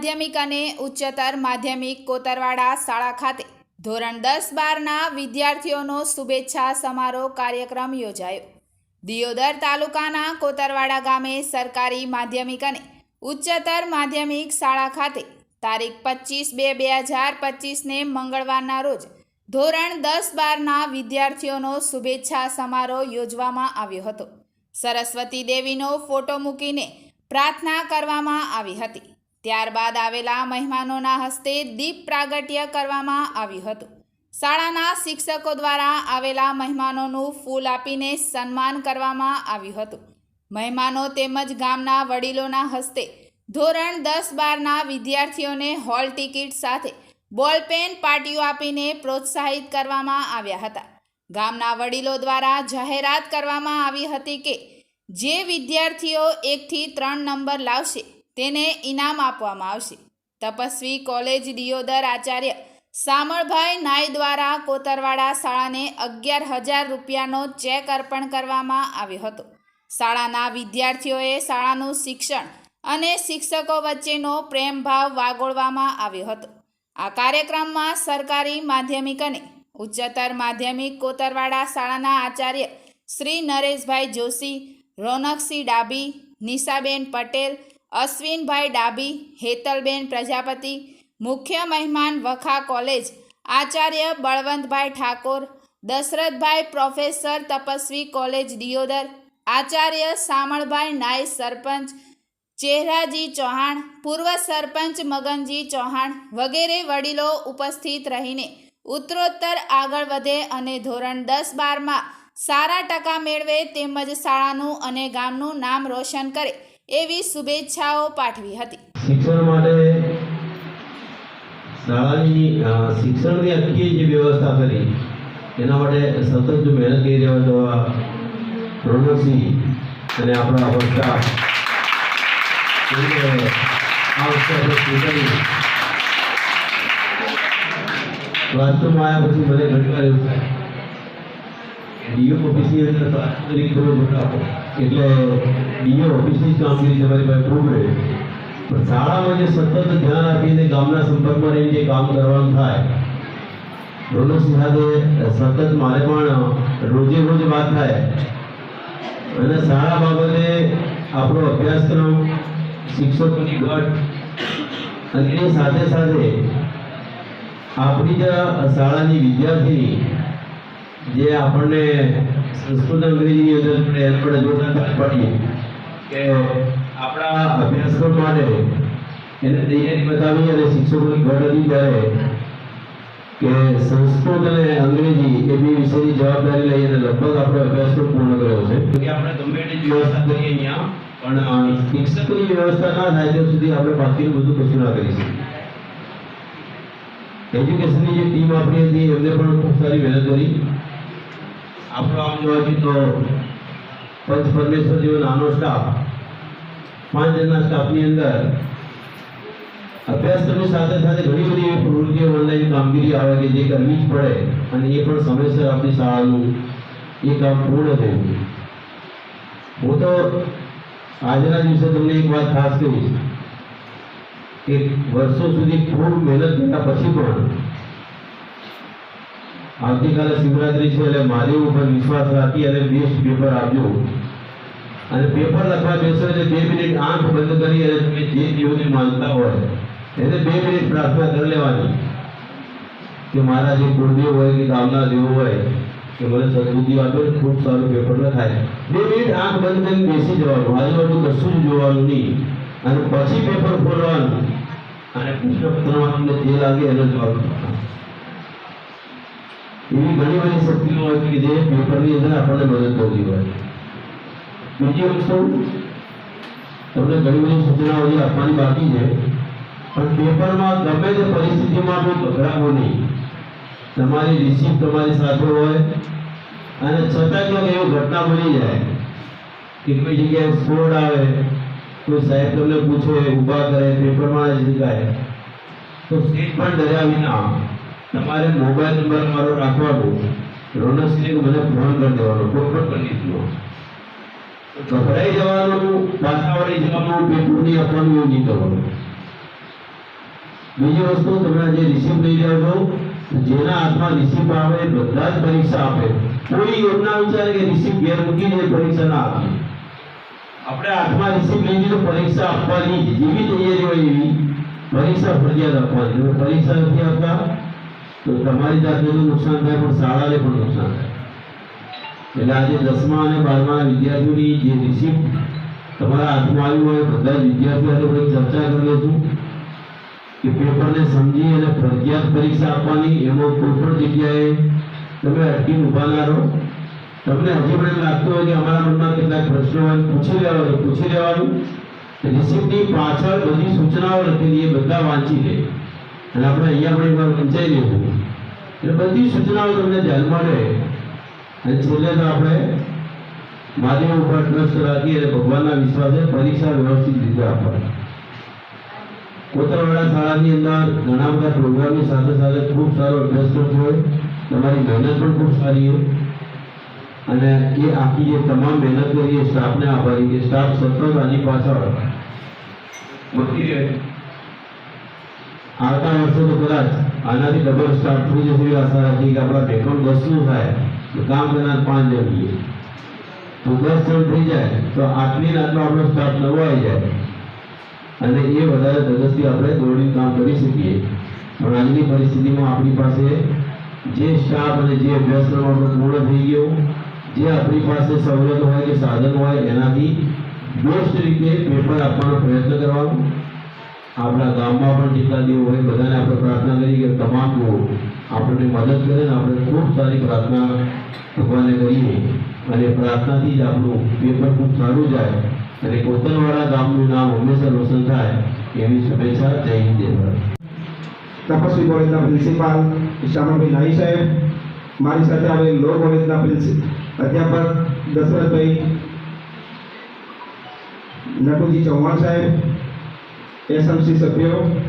માધ્યમિક અને ઉચ્ચતર માધ્યમિક કોતરવાડા શાળા ખાતે ધોરણ દસ બારના વિદ્યાર્થીઓનો શુભેચ્છા સમારોહ કાર્યક્રમ યોજાયો. દિયોદર તાલુકાના કોતરવાડા ગામે સરકારી માધ્યમિક અને ઉચ્ચતર માધ્યમિક શાળા ખાતે તારીખ પચીસ બે બે હજાર પચીસને મંગળવારના રોજ ધોરણ દસ બારના વિદ્યાર્થીઓનો શુભેચ્છા સમારોહ યોજવામાં આવ્યો હતો. સરસ્વતી દેવીનો ફોટો મૂકીને પ્રાર્થના કરવામાં આવી હતી. ત્યારબાદ આવેલા મહેમાનોના હસ્તે દીપ પ્રાગટ્ય કરવામાં આવ્યું હતું. શાળાના શિક્ષકો દ્વારા આવેલા મહેમાનોનું ફૂલ આપીને સન્માન કરવામાં આવ્યું હતું. મહેમાનો તેમજ ગામના વડીલોના હસ્તે ધોરણ દસ બારના વિદ્યાર્થીઓને હોલ ટિકિટ સાથે બોલપેન પાર્ટીઓ આપીને પ્રોત્સાહિત કરવામાં આવ્યા હતા. ગામના વડીલો દ્વારા જાહેરાત કરવામાં આવી હતી કે જે વિદ્યાર્થીઓ એકથી ત્રણ નંબર લાવશે તેને ઇનામ આપવામાં આવશે. તપસ્વી કોલેજ દિયોદર આચાર્ય સામળભાઈ નાય દ્વારા કોતરવાડા શાળાને અગિયાર હજાર રૂપિયાનો ચેક અર્પણ કરવામાં આવ્યો હતો. શાળાના વિદ્યાર્થીઓએ શાળાનું શિક્ષણ અને શિક્ષકો વચ્ચેનો પ્રેમભાવ વાગોળવામાં આવ્યો હતો. આ કાર્યક્રમમાં સરકારી માધ્યમિક અને ઉચ્ચતર માધ્યમિક કોતરવાડા શાળાના આચાર્ય શ્રી નરેશભાઈ જોશી, રોનકસિંહ ડાભી, નિશાબેન પટેલ અશ્વિનભાઈ ડાભી હેતલબેન પ્રજાપતિ, મુખ્ય મહેમાન વખા કોલેજ, આચાર્ય બળવંતભાઈ ઠાકોર, દશરથભાઈ પ્રોફેસર તપસ્વી કોલેજ દિયોદર, આચાર્ય સામળભાઈ નાય સરપંચ, ચેહરાજી ચૌહાણ, પૂર્વ સરપંચ મગનજી ચૌહાણ વગેરે વડીલો ઉપસ્થિત રહીને ઉત્તરોત્તર આગળ વધે અને ધોરણ દસ બારમાં સારા ટકા મેળવે તેમજ શાળાનું અને ગામનું નામ રોશન કરે. એવી શુભેચ્છાઓ પાઠવી હતી. શિક્ષણ માટે શાળાની શિક્ષણની આખી જે વ્યવસ્થા કરી, એના માટે સતત મહેનત કરી રહ્યા તો પ્રણવસિંહ અને આપણા સ્ટાફ વાસ્તવમાં આવ્યા પછી મને ઘણી વાર એવું થાય. ડીઓ ઓફિસની અંદર તરીકે મોટા બતાવો એટલે ડીઓ ઓફિસની જ કામગીરી તમારી પાસે ખૂબ રહે પણ શાળામાં જે સતત ધ્યાન આપીને ગામના સંપર્કમાં રહીને જે કામ કરવાનું થાય રોનકસિંહ સાથે સતત મારે પણ રોજે રોજ વાત થાય. અને શાળા બાબતે આપણો અભ્યાસક્રમ શિક્ષકોની ઘટ અને સાથે સાથે આપણી જે શાળાની વિદ્યાર્થીની જે આપણને સંસ્કૃત અંગ્રેજીની અંદર આપણે જોતા પડીએ કે આપણા અભ્યાસક્રમ માટે એને તૈયારી બતાવી અને શિક્ષકોની ઘટ હતી કે સંસ્કૃત અને અંગ્રેજી એ બે વિષયની જવાબદારી લઈ અને લગભગ આપણો અભ્યાસક્રમ પૂર્ણ કર્યો છે. કે આપણે ગમે એટલી વ્યવસ્થા કરીએ અહીંયા, પણ શિક્ષકોની વ્યવસ્થા ના થાય ત્યાં સુધી આપણે બાકીનું બધું કશું ના કરી શકીએ. એજ્યુકેશનની જે ટીમ આપણી હતી, એમને પણ ખૂબ સારી મહેનત કરી. આપણો આમ જોવા જઈએ તો પંચ પરમેશ્વર જેવો નાનો સ્ટાફ પાંચ જણના સ્ટાફની અંદર અભ્યાસક્રમની સાથે સાથે ઘણી બધી એવી પ્રવૃત્તિઓ ઓનલાઈન કામગીરી આવે કે જે કરવી જ પડે અને એ પણ સમયસર આપણી શાળાનું એ કામ પૂર્ણ થયું હું તો આજના દિવસે તમને એક વાત ખાસ કહીશ કે વર્ષો સુધી ખૂબ મહેનત કર્યા પછી પણ આવતીકાલે શિવરાત્રી છે એટલે મારી ઉપર વિશ્વાસ રાખી અને બેસ્ટ પેપર આપજો. અને પેપર લખવા બેસો એટલે બે મિનિટ આંખ બંધ કરી અને તમે જે દેવને માનતા હોય, એને બે મિનિટ પ્રાર્થના કરી લેવાની. કે મારા જે કુળદેવ હોય કે ગામના દેવ હોય, કે મને સદબુદ્ધિ આપે ખૂબ સારું પેપર લખાય બે મિનિટ આંખ બંધ કરીને બેસી જવાનું. આજુબાજુ કશું જ જોવાનું નહીં. અને પછી પેપર ખોલવાનું. અને પુસ્તક તમને જે લાગે એનો જવાબ. એવી ઘણી બધી શક્તિઓ હોય કે જે પેપરની અંદર આપણને મદદ કરતી હોય. બીજી વસ્તુ, તમને ઘણી બધી સૂચનાઓ જે આપવાની બાકી છે, પણ પેપરમાં ગમે તે પરિસ્થિતિમાં બી ગભરાવો નહીં. તમારી રિસીપ્ટ તમારી સાથે હોય, અને છતાં ક્યાંક એવી ઘટના બની જાય કે કોઈ જગ્યાએ સ્કોડ આવે, કોઈ સાહેબ તમને પૂછે, ઊભા કરે, પેપરમાં જ લીધાય તો સીટ પણ ડર્યા વિના તમારે મોબાઈલ નંબર મારો રાખવાનો રોનકસિંહને મને ફોન કરી દેવાનો કોઈ પણ દીધો. ગભરાઈ જવાનું, પાછા વળી જવાનું, પેપરની આપવાનું એવું નહીં કરવાનું. બીજી વસ્તુ, તમે જે રિસીપ લઈ જાઓ છો, જેના હાથમાં રિસીપ આવે બધા જ પરીક્ષા આપે. કોઈ યોજના વિચારે કે રિસિપ્ટ ઘેર મૂકીને પરીક્ષા ના આપે. આપણે હાથમાં રિસિપ્ટ લઈ તો પરીક્ષા આપવાની જેવી તૈયારી હોય એવી, પરીક્ષા ફરજિયાત આપવાની. પરીક્ષા નથી આપતા તો તમારી જાતને નુકસાન થાય, પણ શાળાને પણ નુકસાન થાય. એટલે આજે દસમા અને બારમા વિદ્યાર્થીઓની જે રિસિપ્ટ તમારા હાથમાં આવ્યું હોય, બધા વિદ્યાર્થીઓ આપણે ચર્ચા કરી લઈશું કે પેપરને સમજી અને ફરજિયાત પરીક્ષા આપવાની, એમાં કોઈ પણ જગ્યાએ તમે અટકીને ઊભા ના રહો. તમને હજી પણ એમ લાગતું હોય કે અમારા મનમાં કેટલાક પ્રશ્નો હોય, પૂછી લેવાનું પૂછી લેવાનું. રિસિપ્ટની પાછળ બધી સૂચનાઓ લખેલી એ બધા વાંચી લે. અને આપણે અહીંયા પણ એકવાર વંચાઈ ગયું એટલે બધી સૂચનાઓ તમને ધ્યાનમાં રહે અને છેલ્લે તો આપણે મહાદેવ ઉપર ટ્રસ્ટ રાખી અને ભગવાનના વિશ્વાસે પરીક્ષા વ્યવસ્થિત રીતે આપવાની. કોતરવાડા શાળાની અંદર ઘણા બધા પ્રોગ્રામની સાથે સાથે ખૂબ સારો અભ્યાસ હોય તમારી મહેનત પણ ખૂબ સારી હોય અને એ આખી જે તમામ મહેનત કરી એ સ્ટાફને આભારી કે સ્ટાફ સતત આની પાછળ વધતી રહે આવતા વર્ષે તો કદાચ આનાથી ડબલ સ્ટાર્ટ થઈ જશે એવી આશા રાખીએ કે આપણા બેકઅપ દસનું થાય, તો કામ કરનાર પાંચ જણ જોઈએ તો દસ જણ થઈ જાય, તો આટલી રાતનો આપણો સ્ટાફ નવો આવી જાય. અને એ વધારે ધગસથી આપણે દોડીને કામ કરી શકીએ. પણ આજની પરિસ્થિતિમાં આપણી પાસે જે સ્ટાફ અને જે અભ્યાસક્રમ આપણો પૂર્ણ થઈ ગયો, જે આપણી પાસે સવલત હોય કે સાધન હોય, એનાથી બેસ્ટ રીતે પેપર આપવાનો પ્રયત્ન કરવાનો. આપણા ગામમાં પણ જેટલા દેવો હોય બધાને આપણે પ્રાર્થના કરી કે તમામ લોકો આપણને મદદ કરે ને આપણે ખૂબ સારી પ્રાર્થના ભગવાનને કરીએ. અને પ્રાર્થનાથી જ આપણું પેપર ખૂબ સારું જાય અને કોતરવાડા ગામનું નામ હંમેશા રોશન થાય એવી શુભેચ્છા જય હિન્દ તપસ્વી કોલેજના પ્રિન્સિપાલ શ્યામળભાઈ નાઈ સાહેબ, મારી સાથે આવેલ લો કોલેજના પ્રિન્સિપ અધ્યાપક દશરથભાઈ નટુજી ચૌહાણ સાહેબ એસએમસી સભ્યો,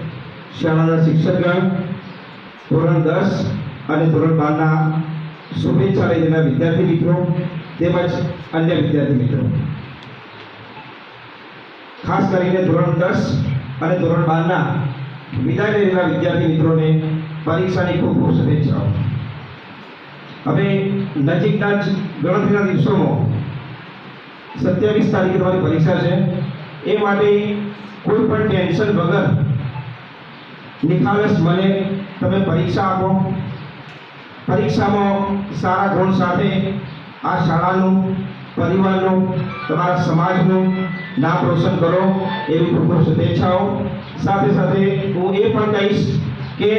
શાળાના શિક્ષકગણ, ધોરણ દસ અને ધોરણ બારના શુભેચ્છા લઈ વિદ્યાર્થી મિત્રો, તેમજ અન્ય વિદ્યાર્થી મિત્રો. ખાસ કરીને ધોરણ દસ અને ધોરણ બારના વિદાય રહેલા વિદ્યાર્થી મિત્રોને પરીક્ષાની ખૂબ ખૂબ શુભેચ્છાઓ. હવે નજીકના જ ગણતરીના દિવસોમાં સત્યાવીસ તારીખે તમારી પરીક્ષા છે. એ માટે કોઈ પણ ટેન્શન વગર નિખાલસ મને તમે પરીક્ષા આપો. પરીક્ષામાં સારા ગુણ સાથે આ શાળાનું, પરિવારનું, તમારા સમાજનું નામ રોશન કરો એવી ખૂબ શુભેચ્છાઓ. સાથે સાથે હું એ પણ કહીશ કે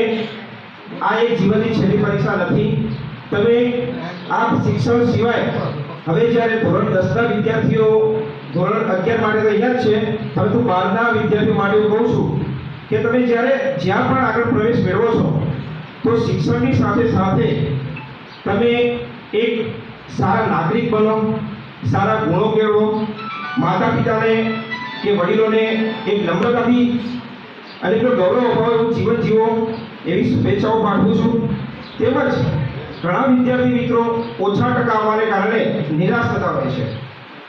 આ એક જીવનની છેલ્લી પરીક્ષા નથી. તમે આ શિક્ષણ સિવાય હવે જ્યારે ધોરણ દસના વિદ્યાર્થીઓ ધોરણ અગિયાર માટે તો અહીંયા જ છે પરંતુ બહારના વિદ્યાર્થીઓ માટે હું કહું છું કે તમે જ્યારે જ્યાં પણ આગળ પ્રવેશ મેળવો છો, તો શિક્ષણની સાથે સાથે તમે એક સારા નાગરિક બનો, સારા ગુણો કેળવો માતા પિતાને કે વડીલોને એક નમ્રતાથી અને એટલો ગૌરવ અપાવે, એવું જીવન જીવો એવી શુભેચ્છાઓ પાઠવું છું. તેમજ ઘણા વિદ્યાર્થી મિત્રો ઓછા ટકા આવવાને કારણે નિરાશ થતા હોય છે.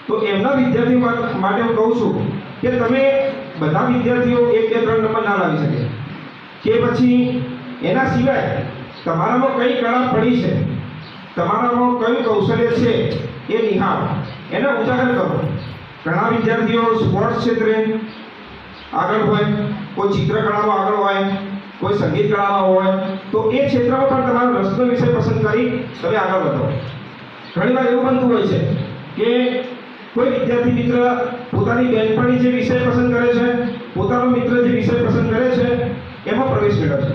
તો એમના વિદ્યાર્થીઓ માટે હું કહું છું કે તમે બધા વિદ્યાર્થીઓ એક બે ત્રણ નંબર ના લાવી શકે. કે પછી એના સિવાય તમારામાં કઈ કળા પડી છે? તમારામાં કયું કૌશલ્ય છે એ નિહાળ. એને ઉજાગર કરો. ઘણા વિદ્યાર્થીઓ સ્પોર્ટ્સ ક્ષેત્રે આગળ હોય, કોઈ ચિત્રકળામાં આગળ હોય, કોઈ સંગીત કળામાં હોય, તો એ ક્ષેત્રમાં પણ તમારો રસનો વિષય પસંદ કરી તમે આગળ વધો. ઘણીવાર એવું બનતું હોય છે કે કોઈ વિદ્યાર્થી મિત્ર પોતાની બહેનપણી જે વિષય પસંદ કરે છે, પોતાનો મિત્ર જે વિષય પસંદ કરે છે, એમાં પ્રવેશ મેળવે છે.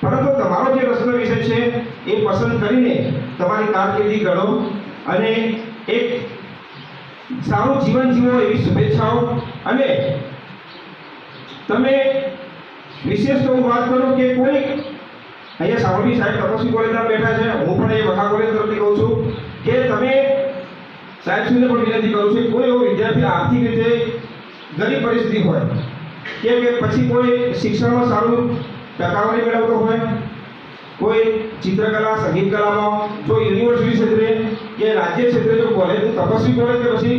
પરંતુ તમારો જે રસનો વિષય છે, એ પસંદ કરીને તમારી કારકિર્દી ઘડો અને એક સારું જીવન જીવો એવી શુભેચ્છાઓ. અને તમે વિશેષ તો હું વાત કરું કે કોઈ અહીંયા સાવરણી સાહેબ તપસ્વી કોલેજના બેઠા છે, હું પણ એ વખા કોલેજ તરફથી કહું છું કે તમે સાહેબશ્રીને પણ વિનંતી કરું છું, કોઈ એવો વિદ્યાર્થી આર્થિક રીતે ગરીબ પરિસ્થિતિ હોય કે કે પછી કોઈ શિક્ષણમાં સારું ટકાવારી મેળવતો હોય, કોઈ ચિત્રકલા, સંગીત કલામાં, જો યુનિવર્સિટી ક્ષેત્રે કે રાજ્ય ક્ષેત્રે જો કોલેજ તપસ્વી કોલેજ કે પછી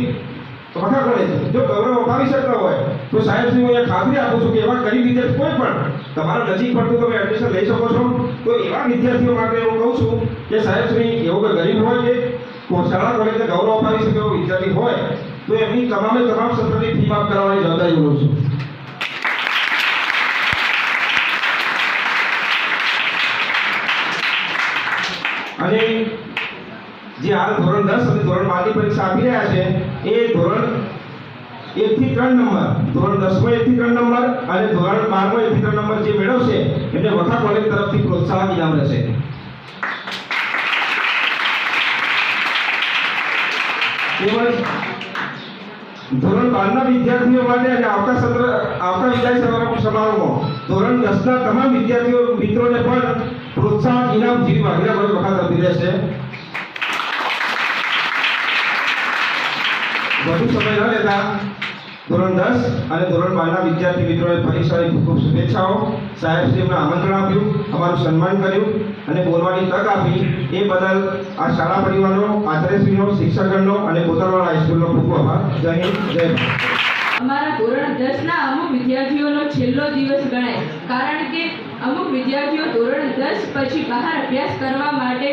વખા કોલેજ જો ગૌરવ અપાવી શકતા હોય, તો સાહેબ હું અહીંયા ખાતરી આપું છું કે એવા ગરીબ વિદ્યાર્થી કોઈ પણ તમારા નજીક પડતું તમે એડમિશન લઈ શકો છો. તો એવા વિદ્યાર્થીઓ માટે હું કહું છું કે સાહેબ શ્રી એવો ગરીબ હોય કે શાળા કોલેજને ગૌરવ અપાવી શકે એવો વિદ્યાર્થી હોય, તો એમની તમામે તમામ સત્રની ફી માફ કરવાની જવાબદારી લઉં છું. અને જે હાલ ધોરણ દસ અને ધોરણ બારની પરીક્ષા આપી રહ્યા છે, એ ધોરણ એક થી ત્રણ નંબર, ધોરણ દસમાં એક થી ત્રણ નંબર અને ધોરણ બારમાં એક થી ત્રણ નંબર જે મેળવશે, એમને વખા કોલેજ તરફથી પ્રોત્સાહન ઇનામ રહેશે. તેમજ ધોરણ બારના વિદ્યાર્થીઓ માટે અને આવતા સત્ર આવતા વિદાય સમારોહ ધોરણ દસના તમામ વિદ્યાર્થીઓ મિત્રોને પણ પ્રોત્સાહન ઇનામ જેવી કોલેજ વખત આપી રહેશે. વધુ સમય ન લેતા ધોરણ દસ અને ધોરણ બારના વિદ્યાર્થી મિત્રોએ સારી ખૂબ ખૂબ શુભેચ્છાઓ. સાહેબશ્રીઓને આમંત્રણ આપ્યું, અમારું સન્માન કર્યું અને બોલવાની તક આપી. એ બદલ આ શાળા પરિવારનો, આચાર્યશ્રીનો, શિક્ષકગણનો અને કોતરવાડા હાઈસ્કૂલનો ખૂબ ખૂબ આભાર. જય હિન્દ, જય અમારા ધોરણ દસના અમુક વિદ્યાર્થીઓનો છેલ્લો દિવસ ગણાય. કારણ કે અમુક વિદ્યાર્થીઓ ધોરણ દસ પછી બહાર અભ્યાસ કરવા માટે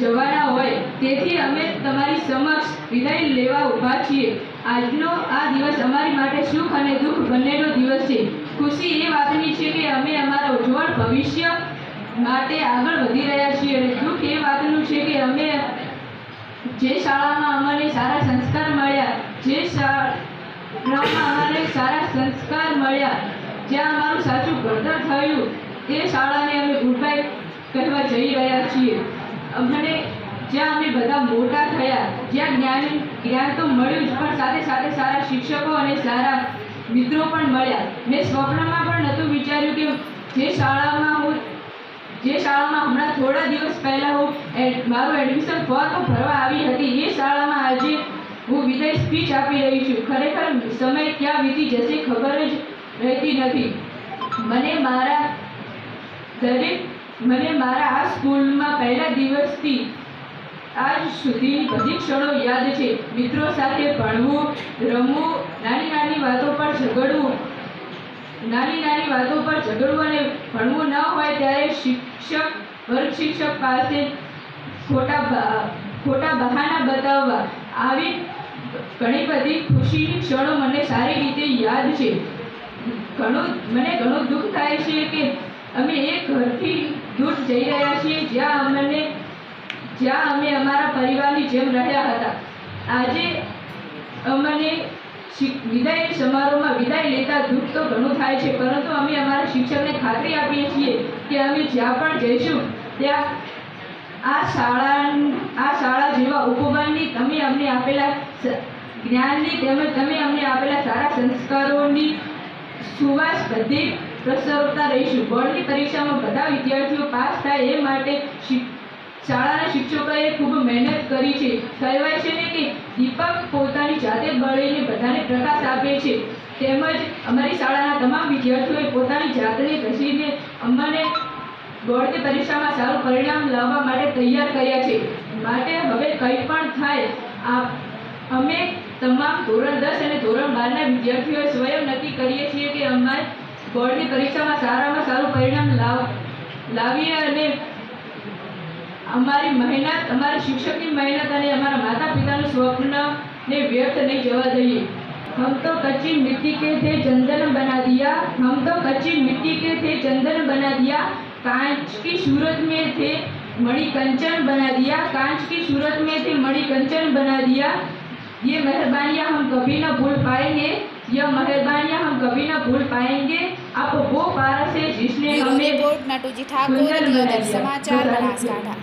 જવાના હોય, તેથી અમે તમારી સમક્ષ વિદાય લેવા ઊભા છીએ. આજનો આ દિવસ અમારી માટે સુખ અને દુઃખ બંનેનો દિવસ છે. ખુશી એ વાતની છે કે અમે અમારા ઉજ્જવળ ભવિષ્ય માટે આગળ વધી રહ્યા છીએ અને દુઃખ એ વાતનું છે કે અમે જે શાળામાં અમને સારા સંસ્કાર મળ્યા, જે શાળામાં અમને સારા સંસ્કાર મળ્યા, જ્યાં અમારું સાચું ઘડતર થયું, તે શાળાને અમે ગુડબાય કહેવા જઈ રહ્યા છીએ. અમને જ્યાં અમે બધા મોટા થયા, જ્યાં જ્ઞાન જ્ઞાન તો મળ્યું જ, પણ સાથે સાથે સારા શિક્ષકો અને સારા મિત્રો પણ મળ્યા. મેં સ્વપ્નમાં પણ નહોતું વિચાર્યું કે જે શાળામાં હું જે શાળામાં હમણાં થોડા દિવસ પહેલાં હું મારું એડમિશન ફોર્મ ભરવા આવી હતી, એ શાળામાં આજે હું વિદાય સ્પીચ આપી રહી છું. ખરેખર સમય ક્યાં વીતી જશે ખબર જ રહેતી નથી. મને મારા દરેક મને મારા સ્કૂલમાં પહેલા દિવસથી આજ સુધી બધી ક્ષણો યાદ છે. મિત્રો સાથે ભણવું, રમવું, નાની નાની વાતો પર ઝઘડવું. નાની નાની વાતો પર ઝઘડવું અને ભણવું ન હોય ત્યારે શિક્ષક, વર્ગ શિક્ષક પાસે ખોટા ખોટા બહાના બતાવવા આવી ઘણી બધી ખુશીની ક્ષણો મને સારી રીતે યાદ છે. ઘણું, મને ઘણું દુઃખ થાય છે કે અમે એક ઘરથી દૂર જઈ રહ્યા છીએ, જ્યાં અમને જ્યાં અમે અમારા પરિવારની જેમ રહ્યા હતા. આજે અમને વિદાય સમારોહમાં વિદાય લેતા દુઃખ તો ઘણું થાય છે, પરંતુ અમે અમારા શિક્ષકને ખાતરી આપીએ છીએ કે અમે જ્યાં પણ જઈશું, ત્યાં આ શાળા આ શાળા જેવા ઉપવનની તમે અમને આપેલા જ્ઞાનની તેમજ તમે અમને આપેલા સારા સંસ્કારોની સુવાસ બધી પ્રસરતા રહીશું. બોર્ડની પરીક્ષામાં બધા વિદ્યાર્થીઓ પાસ થાય એ માટે શાળાના શિક્ષકોએ ખૂબ મહેનત કરી છે. કહેવાય છે ને કે દીપક પોતાની જાતે બળીને બધાને પ્રકાશ આપે છે. તેમજ અમારી શાળાના તમામ વિદ્યાર્થીઓએ પોતાની જાતને ઘસીને અમને બોર્ડની પરીક્ષામાં સારું પરિણામ લાવવા માટે તૈયાર કર્યા છે. માટે હવે કંઈ પણ થાય, આ અમે તમામ ધોરણ દસ અને ધોરણ બારના વિદ્યાર્થીઓએ સ્વયં નક્કી કરીએ છીએ કે અમારે બોર્ડની પરીક્ષામાં સારામાં સારું પરિણામ લાવ લાવીએ અને અમારી મહેનત અમારા શિક્ષકની મહેનત અને અમારા માતા પિતાનું સ્વપ્નને વ્યર્થ નહીં જવા દઈએ हम तो कच्ची मिट्टी के थे चंदन बना दिया हम तो कच्ची मिट्टी के थे चंदन बना दिया कांच की सूरत में थे मणि कंचन बना दिया कांच की सूरत में थे मणि कंचन बना दिया ये मेहरबानियाँ हम कभी ना भूल पाएंगे यह मेहरबानियाँ हम कभी ना भूल पाएंगे आप वो पारा से जिसने हमें रिपोर्ट नटू जी ठाकुर समाचार बनासकांठा